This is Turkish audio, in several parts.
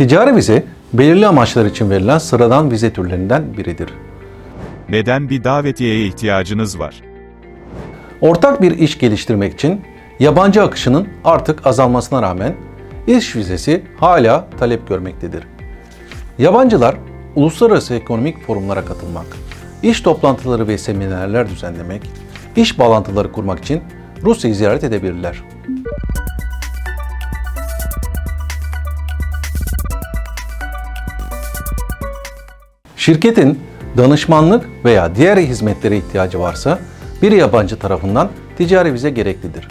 Ticari vize, belirli amaçlar için verilen sıradan vize türlerinden biridir. Neden bir davetiyeye ihtiyacınız var? Ortak bir iş geliştirmek için yabancı akışının artık azalmasına rağmen iş vizesi hala talep görmektedir. Yabancılar uluslararası ekonomik forumlara katılmak, iş toplantıları ve seminerler düzenlemek, iş bağlantıları kurmak için Rusya'yı ziyaret edebilirler. Şirketin danışmanlık veya diğer hizmetlere ihtiyacı varsa bir yabancı tarafından ticari vize gereklidir.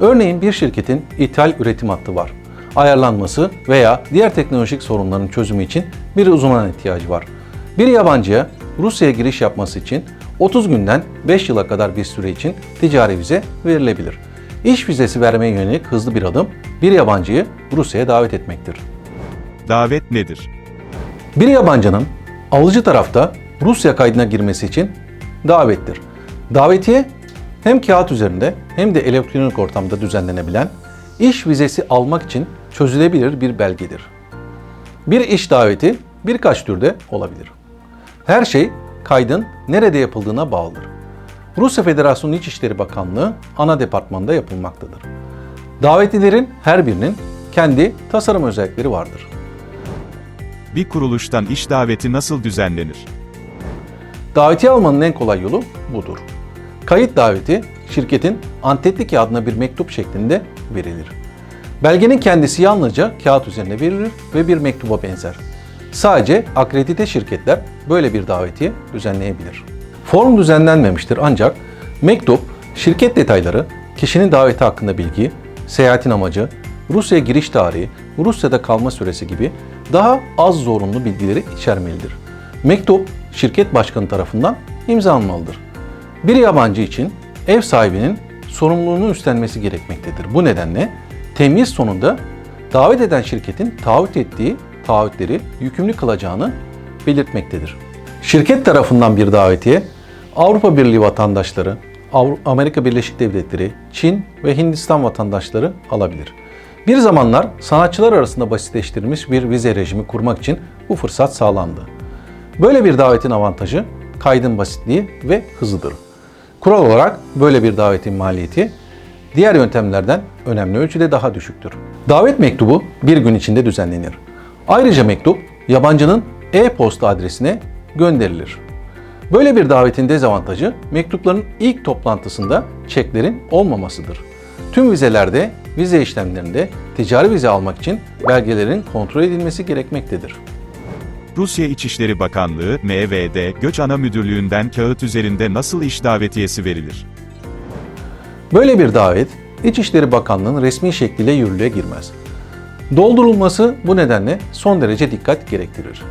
Örneğin bir şirketin ithal üretim hattı var. Ayarlanması veya diğer teknolojik sorunların çözümü için bir uzmana ihtiyacı var. Bir yabancıya Rusya'ya giriş yapması için 30 günden 5 yıla kadar bir süre için ticari vize verilebilir. İş vizesi vermeye yönelik hızlı bir adım bir yabancıyı Rusya'ya davet etmektir. Davet nedir? Bir yabancının alıcı tarafta Rusya kaydına girmesi için davettir. Davetiye hem kağıt üzerinde hem de elektronik ortamda düzenlenebilen iş vizesi almak için çözülebilir bir belgedir. Bir iş daveti birkaç türde olabilir. Her şey kaydın nerede yapıldığına bağlıdır. Rusya Federasyonu İçişleri Bakanlığı ana departmanda yapılmaktadır. Davetlilerin her birinin kendi tasarım özellikleri vardır. Bir kuruluştan iş daveti nasıl düzenlenir? Davetiye almanın en kolay yolu budur. Kayıt daveti şirketin antetli kağıdına bir mektup şeklinde verilir. Belgenin kendisi yalnızca kağıt üzerine verilir ve bir mektuba benzer. Sadece akredite şirketler böyle bir davetiye düzenleyebilir. Form düzenlenmemiştir ancak mektup, şirket detayları, kişinin daveti hakkında bilgi, seyahatin amacı, Rusya'ya giriş tarihi, Rusya'da kalma süresi gibi daha az zorunlu bilgileri içermelidir. Mektup şirket başkanı tarafından imzalanmalıdır. Bir yabancı için ev sahibinin sorumluluğunu üstlenmesi gerekmektedir. Bu nedenle temyiz sonunda davet eden şirketin taahhüt ettiği taahhütleri yükümlü kılacağını belirtmektedir. Şirket tarafından bir davetiye Avrupa Birliği vatandaşları, Amerika Birleşik Devletleri, Çin ve Hindistan vatandaşları alabilir. Bir zamanlar sanatçılar arasında basitleştirilmiş bir vize rejimi kurmak için bu fırsat sağlandı. Böyle bir davetin avantajı kaydın basitliği ve hızıdır. Kural olarak böyle bir davetin maliyeti diğer yöntemlerden önemli ölçüde daha düşüktür. Davet mektubu bir gün içinde düzenlenir. Ayrıca mektup yabancının e-posta adresine gönderilir. Böyle bir davetin dezavantajı mektupların ilk toplantısında çeklerin olmamasıdır. Tüm vizelerde, vize işlemlerinde ticari vize almak için belgelerin kontrol edilmesi gerekmektedir. Rusya İçişleri Bakanlığı, MVD, Göç Ana Müdürlüğü'nden kağıt üzerinde nasıl iş davetiyesi verilir? Böyle bir davet İçişleri Bakanlığı'nın resmi şekliyle yürürlüğe girmez. Doldurulması bu nedenle son derece dikkat gerektirir.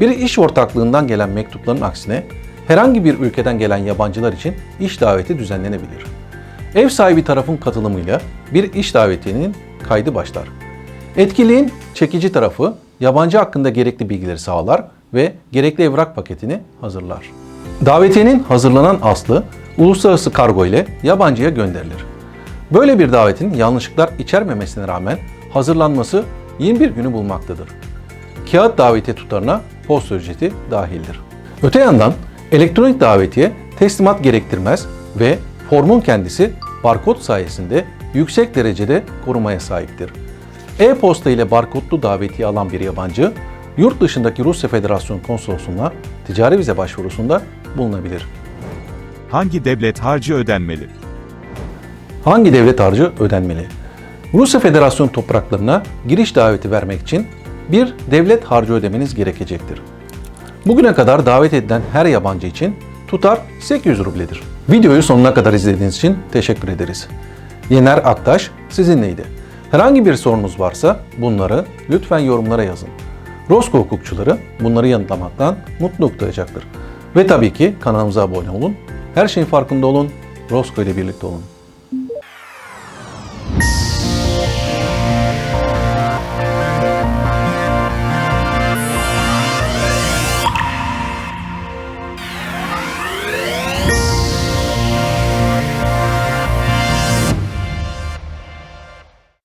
Bir iş ortaklığından gelen mektupların aksine herhangi bir ülkeden gelen yabancılar için iş daveti düzenlenebilir. Ev sahibi tarafın katılımıyla bir iş davetinin kaydı başlar. Etkiliğin çekici tarafı yabancı hakkında gerekli bilgileri sağlar ve gerekli evrak paketini hazırlar. Davetiyenin hazırlanan aslı uluslararası kargo ile yabancıya gönderilir. Böyle bir davetin yanlışlıklar içermemesine rağmen hazırlanması 21 günü bulmaktadır. Kağıt davetiye tutarına posta ücreti dahildir. Öte yandan elektronik davetiye teslimat gerektirmez ve formun kendisi barkod sayesinde yüksek derecede korumaya sahiptir. E-posta ile barkodlu davetiye alan bir yabancı, yurt dışındaki Rusya Federasyonu konsolosluğuna ticari vize başvurusunda bulunabilir. Hangi devlet harcı ödenmeli? Hangi devlet harcı ödenmeli? Rusya Federasyonu topraklarına giriş daveti vermek için bir devlet harcı ödemeniz gerekecektir. Bugüne kadar davet edilen her yabancı için tutar 800 rubledir. Videoyu sonuna kadar izlediğiniz için teşekkür ederiz. Yener Aktaş sizinleydi. Herhangi bir sorunuz varsa bunları lütfen yorumlara yazın. Rosko hukukçuları bunları yanıtlamaktan mutluluk duyacaktır. Ve tabii ki kanalımıza abone olun. Her şeyin farkında olun. Rosko ile birlikte olun.